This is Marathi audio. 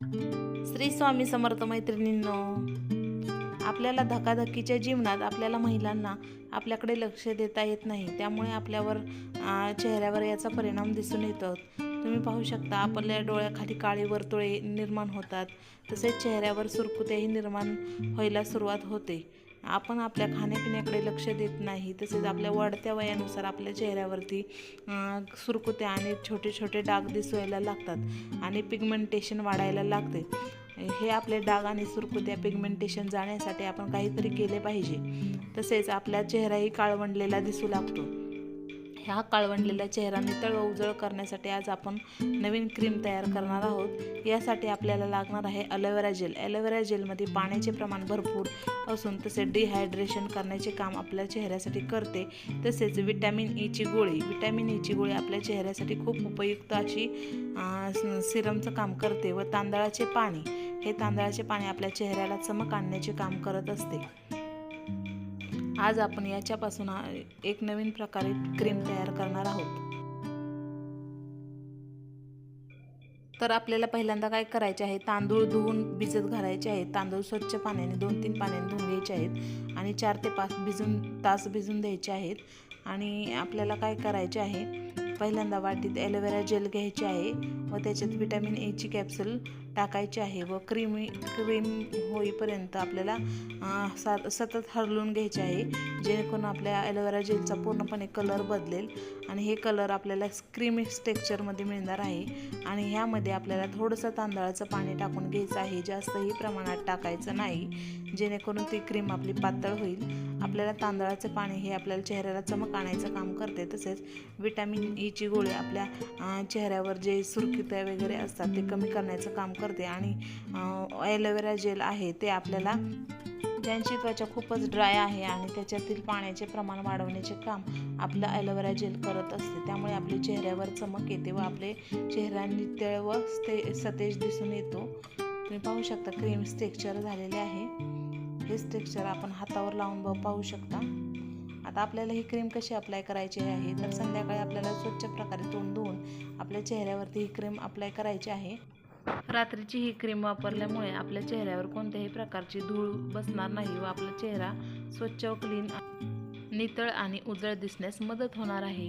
श्री स्वामी समर्थ मैत्रिणींनो आपल्याला धकाधकीच्या जीवनात आपल्याला महिलांना आपल्याकडे लक्ष देता येत नाही. त्यामुळे आपल्यावर चेहऱ्यावर याचा परिणाम दिसून येतो. तुम्ही पाहू शकता आपल्या डोळ्याखाली काळी वर्तुळे निर्माण होतात. तसेच चेहऱ्यावर सुरकुत्याही निर्माण व्हायला सुरुवात होते. आपण आपल्या खाण्यापिण्याकडे लक्ष देत नाही. तसेच आपल्या वाढत्या वयानुसार आपल्या चेहऱ्यावरती सुरकुत्या आणि छोटे छोटे डाग दिसायला लागतात आणि पिगमेंटेशन वाढायला लागते. हे आपले डाग आणि सुरकुत्या पिगमेंटेशन जाण्यासाठी आपण काहीतरी केले पाहिजे. तसेच आपला चेहराही काळवंडलेला दिसू लागतो. ह्या काळवंडलेल्या चेहरा नितळ व उजळ करण्यासाठी आज आपण नवीन क्रीम तयार करणार आहोत. यासाठी आपल्याला लागणार आहे ॲलोवेरा जेल. ॲलोवेरा जेलमध्ये पाण्याचे प्रमाण भरपूर असून तसे डिहायड्रेशन करण्याचे काम आपल्या चेहऱ्यासाठी करते. तसेच विटॅमिन ईची e गोळी. विटॅमिन ईची e गोळी आपल्या चेहऱ्यासाठी खूप उपयुक्त अशी सिरमचं काम करते व तांदळाचे पाणी. हे तांदळाचे पाणी आपल्या चेहऱ्याला चमक आणण्याचे काम करत असते. आज आपण याच्यापासून एक नवीन प्रकारे क्रीम तयार करणार आहोत. तर आपल्याला पहिल्यांदा काय करायचे आहे तांदूळ धुवून भिजत घालायचे आहेत तांदूळ स्वच्छ पाण्याने दोन तीन पाण्याने धुवून घ्यायचे आहेत. आणि चार ते पाच भिजून तास भिजून द्यायचे आहेत. आणि आपल्याला काय करायचे आहे पहिल्यांदा वाटीत ॲलोवेरा जेल घ्यायची आहे व त्याच्यात व्हिटॅमिन एची कॅप्सूल टाकायची आहे व क्रीमी क्रीम होईपर्यंत आपल्याला सा सतत हरलून घ्यायचे आहे जेणेकरून आपल्या ॲलोवेरा जेलचा पूर्णपणे कलर बदलेल आणि हे कलर आपल्याला क्रीमी टेक्स्चरमध्ये मिळणार आहे आणि ह्यामध्ये आपल्याला थोडंसं तांदळाचं पाणी टाकून घ्यायचं आहे जास्तही प्रमाणात टाकायचं नाही जेणेकरून ती क्रीम आपली पातळ होईल. आपल्याला तांदळाचं पाणी हे आपल्याला चेहऱ्याला चमक आणायचं काम करते. तसेच विटॅमिन ईची गोळी आपल्या चेहऱ्यावर जे सुरकित्या वगैरे असतात ते कमी करण्याचं काम करते. आणि ॲलोवेरा जेल आहे ते आपल्याला ज्यांची त्वचा खूपच ड्राय आहे आणि त्याच्यातील पाण्याचे प्रमाण वाढवण्याचे काम आपलं ॲलोवेरा जेल करत असते. त्यामुळे आपल्या चेहऱ्यावर चमक येते व आपले चेहरा नितळ व स्ते सतेज दिसून येतो. तुम्ही पाहू शकता क्रीम स्टेक्चर झालेले आहे. हेच टेक्स्चर आपण हातावर लावून ब- पाहू शकता. आता आपल्याला ही क्रीम कशी अप्लाय करायची आहे. तर संध्याकाळी आपल्याला स्वच्छ प्रकारे तोंड धुवून आपल्या चेहऱ्यावरती ही क्रीम अप्लाय करायची आहे. रात्रीची ही क्रीम वापरल्यामुळे आपल्या चेहऱ्यावर कोणत्याही प्रकारची धूळ बसणार नाही व आपला चेहरा स्वच्छ व क्लीन नितळ आणि उजळ दिसण्यास मदत होणार आहे.